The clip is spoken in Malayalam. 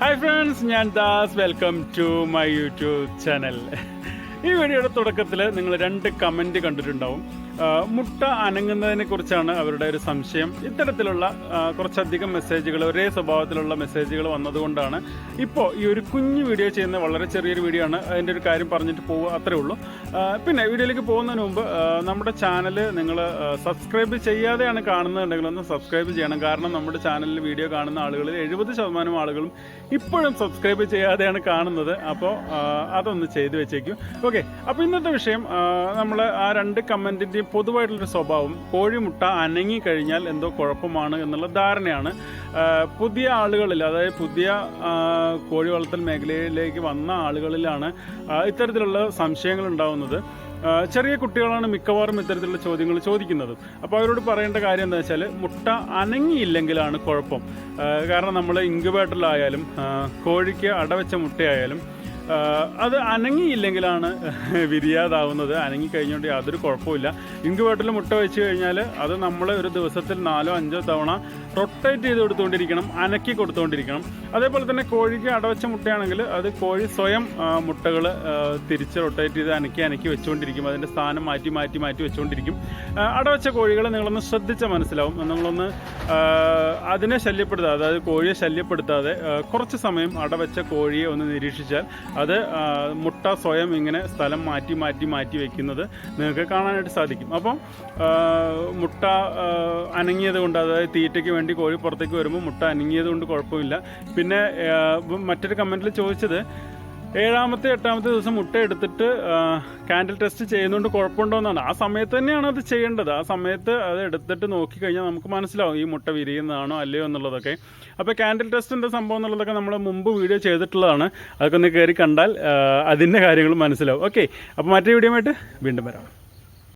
ഹായ് ഫ്രണ്ട്സ് ഞാൻ Das. Welcome to my YouTube channel ഈ വീഡിയോയുടെ തുടക്കത്തിൽ നിങ്ങൾ രണ്ട് കമന്റ് കണ്ടിട്ടുണ്ടാവും. മുട്ട അനങ്ങുന്നതിനെ കുറിച്ചാണ് അവരുടെ ഒരു സംശയം. ഇത്തരത്തിലുള്ള കുറച്ചധികം മെസ്സേജുകൾ ഒരേ സ്വഭാവത്തിലുള്ള മെസ്സേജുകൾ വന്നതുകൊണ്ടാണ് ഇപ്പോൾ ഈ ഒരു കുഞ്ഞു വീഡിയോ ചെയ്യുന്ന വളരെ ചെറിയൊരു വീഡിയോ ആണ്. അതിന്റെ ഒരു കാര്യം പറഞ്ഞിട്ട് പോവുക അത്രേ ഉള്ളൂ. പിന്നെ വീഡിയോയിലേക്ക് പോകുന്നതിന് മുമ്പ് നമ്മുടെ ചാനൽ നിങ്ങൾ സബ്സ്ക്രൈബ് ചെയ്യാതെയാണ് കാണുന്നുണ്ടെങ്കിൽ ഒന്ന് സബ്സ്ക്രൈബ് ചെയ്യണം. കാരണം നമ്മുടെ ചാനലിൽ വീഡിയോ കാണുന്ന ആളുകളിൽ എഴുപത് ശതമാനം ആളുകളും ഇപ്പോഴും സബ്സ്ക്രൈബ് ചെയ്യാതെയാണ് കാണുന്നത്. അപ്പോൾ അതൊന്ന് ചെയ്തു വെച്ചേക്കും. ഓക്കെ അപ്പോൾ ഇന്നത്തെ വിഷയം നമ്മൾ ആ രണ്ട് കമന്റിന്റെയും പൊതുവായിട്ടുള്ളൊരു സ്വഭാവം കോഴിമുട്ട അനങ്ങി കഴിഞ്ഞാൽ എന്തോ കുഴപ്പമാണ് എന്നുള്ള ധാരണയാണ്. പുതിയ ആളുകളിൽ അതായത് പുതിയ കോഴി വളർത്തൽ മേഖലയിലേക്ക് വന്ന ആളുകളിലാണ് ഇത്തരത്തിലുള്ള സംശയങ്ങൾ ഉണ്ടാവുന്നത്. ചെറിയ കുട്ടികളാണ് മിക്കവാറും ഇത്തരത്തിലുള്ള ചോദ്യങ്ങൾ ചോദിക്കുന്നത്. അപ്പോൾ അവരോട് പറയേണ്ട കാര്യം എന്താ വെച്ചാൽ മുട്ട അനങ്ങിയില്ലെങ്കിലാണ് കുഴപ്പം. കാരണം നമ്മൾ ഇൻക്യുബേറ്ററിലായാലും കോഴിക്ക് അടവെച്ച മുട്ടയായാലും അത് അനങ്ങിയില്ലെങ്കിലാണ് വിരിയാതാവുന്നത്. അനങ്ങി കഴിഞ്ഞുകൊണ്ട് യാതൊരു കുഴപ്പമില്ല ഇൻക്യുബേറ്ററിൽ മുട്ട വെച്ച് കഴിഞ്ഞാൽ അത് നമ്മൾ ഒരു ദിവസത്തിൽ നാലോ അഞ്ചോ തവണ റൊട്ടേറ്റ് ചെയ്ത് കൊടുത്തുകൊണ്ടിരിക്കണം അനക്കി കൊടുത്തുകൊണ്ടിരിക്കണം. അതേപോലെ തന്നെ കോഴിക്ക് അടവച്ച മുട്ടയാണെങ്കിൽ അത് കോഴി സ്വയം മുട്ടകൾ തിരിച്ച് റൊട്ടേറ്റ് ചെയ്ത് അനക്കി അനക്കി വെച്ചുകൊണ്ടിരിക്കും. അതിന്റെ സ്ഥാനം മാറ്റി മാറ്റി മാറ്റി വെച്ചുകൊണ്ടിരിക്കും. അടവച്ച കോഴികളെ നിങ്ങളൊന്ന് ശ്രദ്ധിച്ചാൽ മനസ്സിലാവും. നിങ്ങളൊന്ന് അതിനെ ശല്യപ്പെടുത്താതെ അതായത് കോഴിയെ ശല്യപ്പെടുത്താതെ കുറച്ച് സമയം അടവച്ച കോഴിയെ ഒന്ന് നിരീക്ഷിച്ചാൽ അത് മുട്ട സ്വയം ഇങ്ങനെ സ്ഥലം മാറ്റി മാറ്റി മാറ്റി വെക്കുന്നത് നിങ്ങൾക്ക് കാണാനായിട്ട് സാധിക്കും. അപ്പം മുട്ട അനങ്ങിയത് കൊണ്ട് അതായത് തീറ്റയ്ക്ക് വേണ്ടി കോഴി പുറത്തേക്ക് വരുമ്പോൾ മുട്ട അനങ്ങിയത് കൊണ്ട് കുഴപ്പമില്ല. പിന്നെ മറ്റൊരു കമന്റിൽ ചോദിച്ചത് ഏഴാമത്തെ എട്ടാമത്തെ ദിവസം മുട്ട എടുത്തിട്ട് കാൻഡിൽ ടെസ്റ്റ് ചെയ്യുന്നതുകൊണ്ട് കുഴപ്പമുണ്ടോ എന്നാണ്. ആ സമയത്ത് തന്നെയാണ് അത് ചെയ്യേണ്ടത്. ആ സമയത്ത് അത് എടുത്തിട്ട് നോക്കിക്കഴിഞ്ഞാൽ നമുക്ക് മനസ്സിലാവും ഈ മുട്ട വിരിയുന്നതാണോ അല്ലയോ എന്നുള്ളതൊക്കെ. അപ്പോൾ കാൻഡിൽ ടെസ്റ്റ് എന്താ സംഭവം എന്നുള്ളതൊക്കെ നമ്മൾ മുമ്പ് വീഡിയോ ചെയ്തിട്ടുള്ളതാണ്. അതൊക്കെ ഒന്ന് കയറി കണ്ടാൽ അതിന്റെ കാര്യങ്ങൾ മനസ്സിലാവും. ഓക്കെ. അപ്പോൾ മറ്റേ വീഡിയോ ആയിട്ട് വീണ്ടും വരാം.